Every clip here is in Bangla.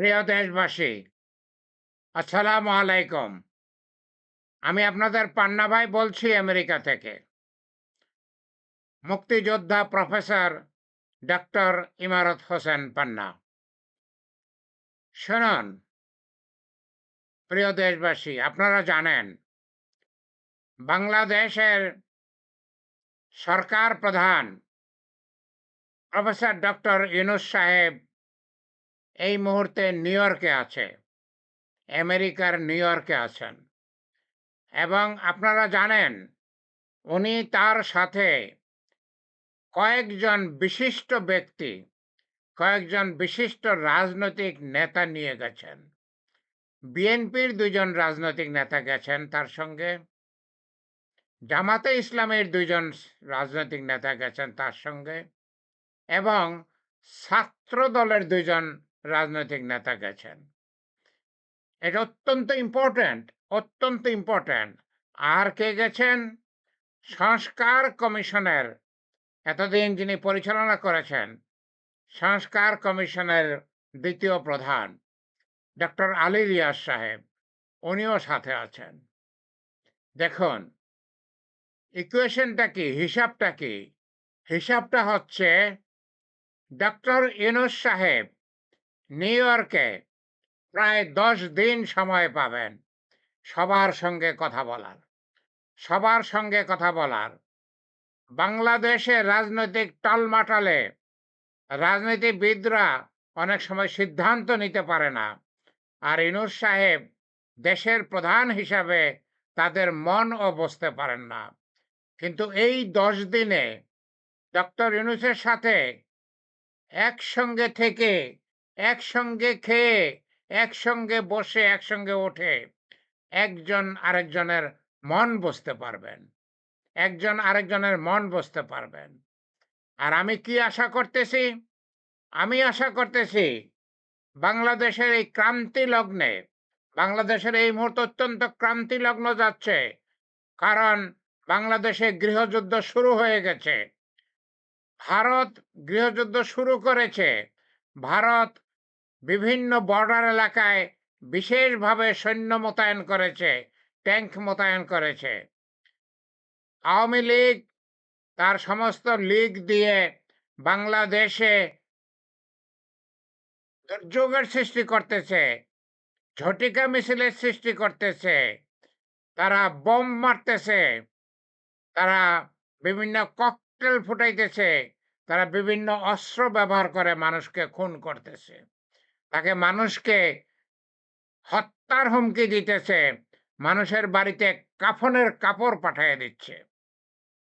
প্রিয় দেশবাসী, আসসালামু আলাইকুম। আমি আপনাদের পান্না ভাই বলছি আমেরিকা থেকে। মুক্তিযোদ্ধা প্রফেসর ডক্টর ইমারত হোসেন পান্না। শুনুন, প্রিয় দেশবাসী, আপনারা জানেন, বাংলাদেশের সরকার প্রধান প্রফেসর ডক্টর ইউনুস সাহেব এই মুহূর্তে নিউ ইয়র্কে আছে। আমেরিকার নিউ ইয়র্কে আছেন। এবং আপনারা জানেন, উনি তার সাথে কয়েকজন বিশিষ্ট ব্যক্তি, কয়েকজন বিশিষ্ট রাজনৈতিক নেতা নিয়ে গেছেন। বিএনপির দুজন রাজনৈতিক নেতা গেছেন তার সঙ্গে। জামাতে ইসলামের দুজন রাজনৈতিক নেতা গেছেন তার সঙ্গে। এবং ছাত্র দলের দুজন রাজনৈতিক নেতা গেছেন। এটা অত্যন্ত ইম্পর্ট্যান্ট অত্যন্ত ইম্পর্ট্যান্ট আর কে গেছেন? সংস্কার কমিশনের, এতদিন যিনি পরিচালনা করেছেন, সংস্কার কমিশনের দ্বিতীয় প্রধান, ডক্টর আলী রিয়াজ সাহেব, উনিও সাথে আছেন। দেখুন, ইকুয়েশনটা কি, হিসাবটা কি? হিসাবটা হচ্ছে, ডক্টর ইউনুস সাহেব নিউ ইয়র্কে প্রায় দশ দিন সময় পাবেন সবার সঙ্গে কথা বলার। সবার সঙ্গে কথা বলার। বাংলাদেশে রাজনৈতিক টালমাটালে রাজনীতিবিদরা অনেক সময় সিদ্ধান্ত নিতে পারে না। আর ইনুস সাহেব দেশের প্রধান হিসাবে তাদের মনও বসতে পারেন না। কিন্তু এই দশ দিনে ডক্টর ইউনুসের সাথে একসঙ্গে থেকে একসঙ্গে খেয়ে, একসঙ্গে বসে, একসঙ্গে ওঠে, একজন আরেকজনের মন বসতে পারবেন। একজন আরেকজনের মন বসতে পারবেন। আর আমি কি আশা করতেছি? আমি আশা করতেছি বাংলাদেশের এই ক্রান্তি লগ্নে, বাংলাদেশের এই মুহূর্ত অত্যন্ত ক্রান্তি লগ্ন যাচ্ছে, কারণ বাংলাদেশে গৃহযুদ্ধ শুরু হয়ে গেছে। ভারত গৃহযুদ্ধ শুরু করেছে। ভারত বিভিন্ন বর্ডার এলাকায় বিশেষভাবে সৈন্য মোতায়েন করেছে ট্যাঙ্ক মোতায়েন করেছে। আওয়ামী লীগ তার সমস্ত লীগ দিয়ে বাংলাদেশে দুর্যোগের সৃষ্টি করতেছে, ঝটিকা মিছিলের সৃষ্টি করতেছে, তারা বোম মারতেছে, তারা বিভিন্ন ককটেল ফুটাইতেছে, তারা বিভিন্ন অস্ত্র ব্যবহার করে মানুষকে খুন করতেছে। তাকে মানুষকে হত্যার হুমকি দিতেছে। মানুষের বাড়িতে কাফনের কাপড় পাঠিয়ে দিচ্ছে।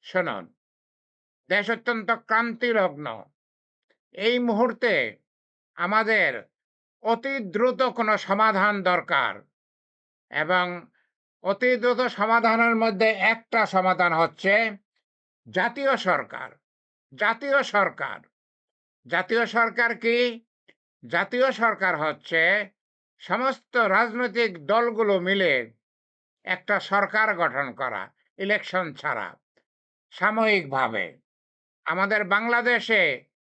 শুনুন, দেশ অত্যন্ত ক্রান্তিলগ্ন। এই মুহূর্তে আমাদের অতি দ্রুত কোনো সমাধান দরকার এবং অতি দ্রুত সমাধানের মধ্যে একটা সমাধান হচ্ছে জাতীয় সরকার। জাতীয় সরকার। জাতীয় সরকার কি? জাতীয় সরকার হচ্ছে সমস্ত রাজনৈতিক দলগুলো মিলে একটা সরকার গঠন করা ইলেকশন ছাড়া, সাময়িকভাবে। আমাদের বাংলাদেশে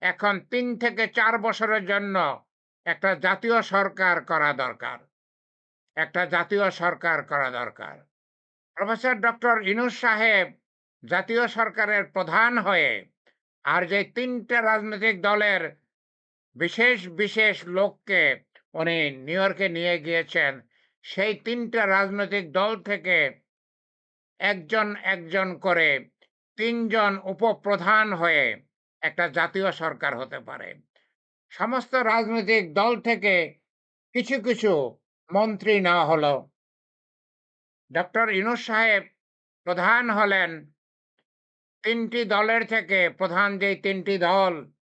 এখন তিন থেকে চার বছরের জন্য একটা জাতীয় সরকার করা দরকার। একটা জাতীয় সরকার করা দরকার। প্রফেসর ডক্টর ইনুস সাহেব জাতীয় সরকারের প্রধান হয়ে আর যে তিনটে রাজনৈতিক দলের বিশেষ বিশেষ লোককে উনি নিউ ইয়র্কে নিয়ে গিয়েছেন। সেই তিনটা রাজনৈতিক দল থেকে একজন একজন করে তিনজন উপপ্রধান হয়ে একটা জাতীয় সরকার হতে পারে। সমস্ত রাজনৈতিক দল থেকে কিছু কিছু মন্ত্রী নেওয়া হলো। ডক্টর ইনুস সাহেব প্রধান হলেন। তিনটি দলের থেকে প্রধান যে তিনটি দল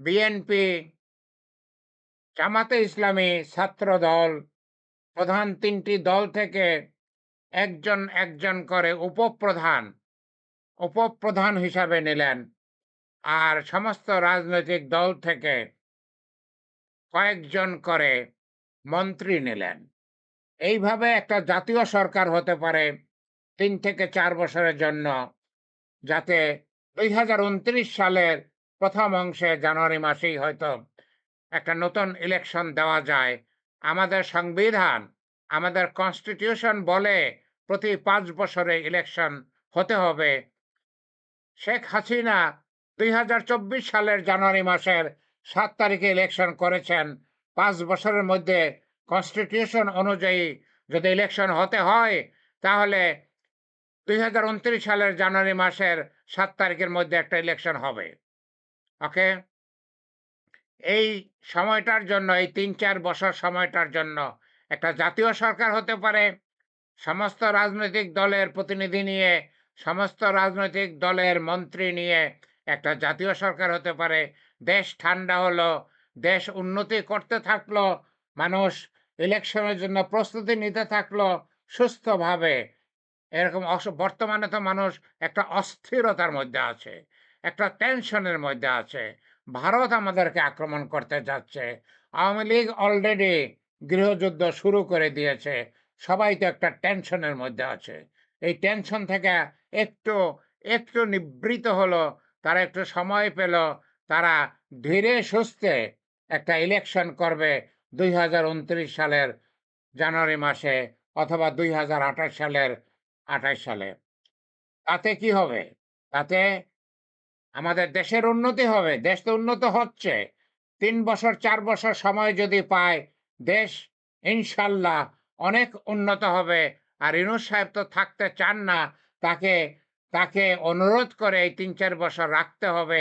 বিএনপি জামাতে ইসলামী ছাত্র দল, প্রধান তিনটি দল থেকে একজন একজন করে উপপ্রধান উপপ্রধান হিসাবে নিলেন। আর সমস্ত রাজনৈতিক দল থেকে কয়েকজন করে মন্ত্রী নিলেন। এইভাবে একটা জাতীয় সরকার হতে পারে তিন থেকে চার বছরের জন্য, যাতে দুই হাজার উনত্রিশ সালের প্রথম অংশে জানুয়ারি মাসেই হয়তো একটা নতুন ইলেকশন দেওয়া যায়। আমাদের সংবিধান, আমাদের কনস্টিটিউশন বলে প্রতি পাঁচ বছরে ইলেকশন হতে হবে। শেখ হাসিনা দুই হাজার চব্বিশ সালের জানুয়ারি মাসের সাত তারিখে ইলেকশন করেছেন। পাঁচ বছরের মধ্যে কনস্টিটিউশন অনুযায়ী যদি ইলেকশন হতে হয়, তাহলে দুই হাজার উনত্রিশ সালের জানুয়ারি মাসের সাত তারিখের মধ্যে একটা ইলেকশন হবে। ওকে? এই সময়টার জন্য, এই তিন চার বছর সময়টার জন্য একটা জাতীয় সরকার হতে পারে। সমস্ত রাজনৈতিক দলের প্রতিনিধি নিয়ে, সমস্ত রাজনৈতিক দলের মন্ত্রী নিয়ে একটা জাতীয় সরকার হতে পারে। দেশ ঠান্ডা হলো, দেশ উন্নতি করতে থাকল, মানুষ ইলেকশনের জন্য প্রস্তুতি নিতে থাকল সুস্থভাবে। এরকম বর্তমানে তো মানুষ একটা অস্থিরতার মধ্যে আছে। একটা টেনশনের মধ্যে আছে। ভারত আমাদেরকে আক্রমণ করতে যাচ্ছে। আওয়ামী লীগ অলরেডি গৃহযুদ্ধ শুরু করে দিয়েছে। সবাই তো একটা টেনশনের মধ্যে আছে। এই টেনশন থেকে একটু একটু নিবৃত হলো, তারা একটু সময় পেল, তারা ধীরে সুস্থে একটা ইলেকশন করবে দুই হাজার উনত্রিশ সালের জানুয়ারি মাসে অথবা দুই হাজার আঠাশ সালের আঠাশ সালে। তাতে কি হবে? তাতে আমাদের দেশের উন্নতি হবে, দেশ তো উন্নত হচ্ছে। তিন বছর, চার বছর সময় যদি পায়, দেশ ইনশাল্লাহ অনেক উন্নত হবে। আর ইনুস সাহেব তো থাকতে চান না, তাকে তাকে অনুরোধ করে এই তিন, চার বছর রাখতে হবে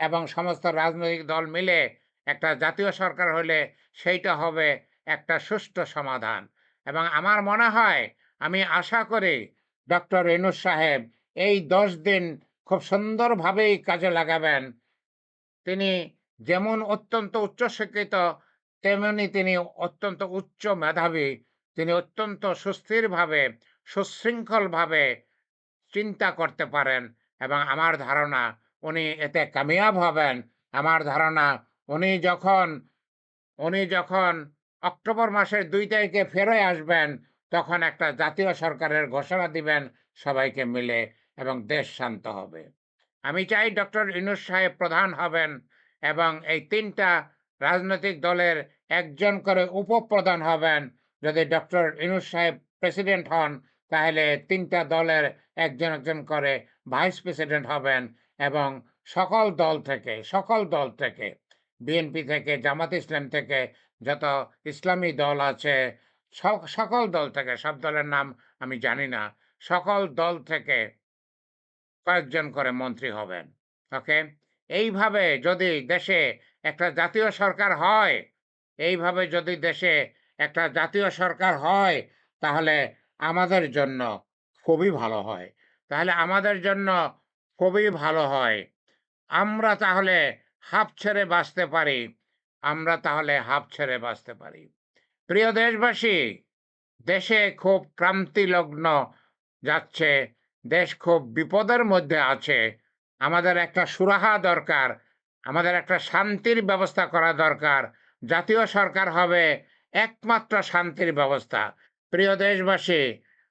এবং সমস্ত রাজনৈতিক দল মিলে একটা জাতীয় সরকার হলে সেইটা হবে একটা সুষ্ঠু সমাধান। এবং আমার মনে হয়, আমি আশা করি, ডক্টর ইনুস সাহেব এই দশ দিন খুব সুন্দরভাবেই কাজে লাগাবেন। তিনি যেমন অত্যন্ত উচ্চশিক্ষিত, তেমনি তিনি অত্যন্ত উচ্চ মেধাবী। তিনি অত্যন্ত সুস্থিরভাবে, সুশৃঙ্খলভাবে চিন্তা করতে পারেন এবং আমার ধারণা উনি এতে কামিয়াব হবেন। আমার ধারণা উনি যখন উনি যখন অক্টোবর মাসের দুই তারিখে ফেরে আসবেন, তখন একটা জাতীয় সরকারের ঘোষণা দিবেন সবাইকে মিলে। এবং দেশ শান্ত হবে। আমি চাই ডক্টর ইনুস সাহেব প্রধান হবেন এবং এই তিনটা রাজনৈতিক দলের একজন করে উপপ্রধান হবেন। যদি ডক্টর ইনুস সাহেব প্রেসিডেন্ট হন, তাহলে তিনটা দলের একজন একজন করে ভাইস প্রেসিডেন্ট হবেন এবং সকল দল থেকে, সকল দল থেকে, বিএনপি থেকে, জামাত ইসলাম থেকে, যত ইসলামী দল আছে সকল দল থেকে, সব দলের নাম আমি জানি না, সকল দল থেকে কয়েকজন করে মন্ত্রী হবেন, ওকে? এইভাবে যদি দেশে একটা জাতীয় সরকার হয়, এইভাবে যদি দেশে একটা জাতীয় সরকার হয়, তাহলে আমাদের জন্য খুবই ভালো হয়। তাহলে আমাদের জন্য খুবই ভালো হয়। আমরা তাহলে হাফ ছেড়ে বাঁচতে পারি, আমরা তাহলে হাফ ছেড়ে বাঁচতে পারি। প্রিয় দেশবাসী, দেশে খুব ক্রান্তিলগ্ন যাচ্ছে দেশ খুব বিপদের মধ্যে আছে। আমাদের একটা সুরাহা দরকার, আমাদের একটা শান্তির ব্যবস্থা করা দরকার। জাতীয় সরকার হবে একমাত্র শান্তির ব্যবস্থা। প্রিয় দেশবাসী,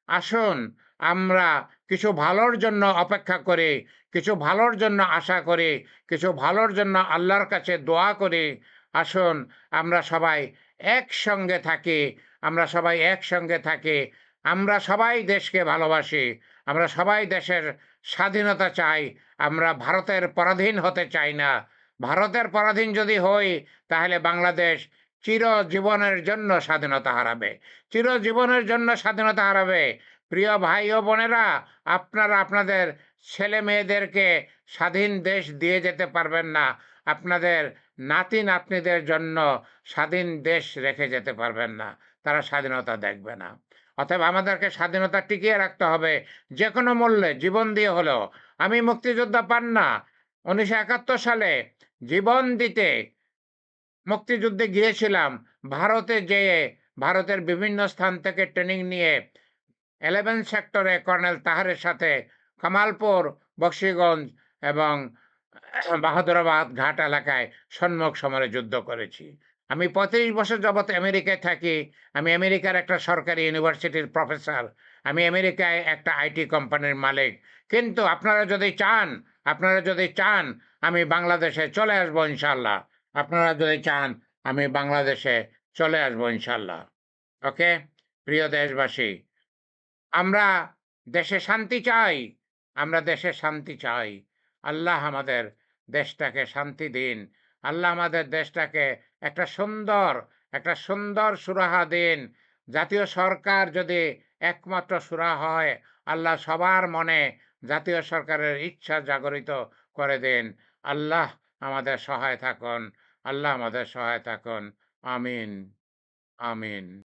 আসুন আমরা কিছু ভালোর জন্য অপেক্ষা করি, কিছু ভালোর জন্য আশা করি, কিছু ভালোর জন্য আল্লাহর কাছে দোয়া করি। আসুন আমরা সবাই একসঙ্গে থাকি, আমরা সবাই একসঙ্গে থাকি, আমরা সবাই দেশকে ভালোবাসি। আমরা সবাই দেশের স্বাধীনতা চাই, আমরা ভারতের পরাধীন হতে চাই না। ভারতের পরাধীন যদি হই, তাহলে বাংলাদেশ চিরজীবনের জন্য স্বাধীনতা হারাবে। চিরজীবনের জন্য স্বাধীনতা হারাবে। প্রিয় ভাই ও বোনেরা, আপনারা আপনাদের ছেলে মেয়েদেরকে স্বাধীন দেশ দিয়ে যেতে পারবেন না। আপনাদের নাতি নাতনিদের জন্য স্বাধীন দেশ রেখে যেতে পারবেন না। তারা স্বাধীনতা দেখবে না। অতএব আমাদেরকে স্বাধীনতা টিকিয়ে রাখতে হবে। যে কোনো মূল্যে জীবন দিয়ে হলেও। আমি মুক্তিযোদ্ধা পান না। উনিশশো একাত্তর সালে জীবন দিতে মুক্তিযুদ্ধে গিয়েছিলাম। ভারতে যেয়ে, ভারতের বিভিন্ন স্থান থেকে ট্রেনিং নিয়ে এলেভেন সেক্টরে কর্নেল তাহারের সাথে কামালপুর, বক্সিগঞ্জ এবং বাহাদুরাবাদ ঘাট এলাকায় সম্মুখ সমরে যুদ্ধ করেছি। আমি পঁয়ত্রিশ বছর যাবৎ আমেরিকায় থাকি। আমি আমেরিকার একটা সরকারি ইউনিভার্সিটির প্রফেসর। আমি আমেরিকায় একটা আইটি কোম্পানির মালিক। কিন্তু আপনারা যদি চান, আপনারা যদি চান, আমি বাংলাদেশে চলে আসব ইনশাল্লাহ আপনারা যদি চান, আমি বাংলাদেশে চলে আসব ইনশাল্লাহ ওকে? প্রিয় দেশবাসী, আমরা দেশে শান্তি চাই। আমরা দেশে শান্তি চাই। আল্লাহ আমাদের দেশটাকে শান্তি দিন। আল্লাহ আমাদের দেশটাকে একটা সুন্দর একটা সুন্দর সুরাহা দিন। জাতীয় সরকার যদি একমাত্র সুরা হয়, আল্লাহ সবার মনে জাতীয় সরকারের ইচ্ছা জাগরিত করে দিন। আল্লাহ আমাদের সহায় থাকুন, আল্লাহ আমাদের সহায় থাকুন। আমিন আমিন।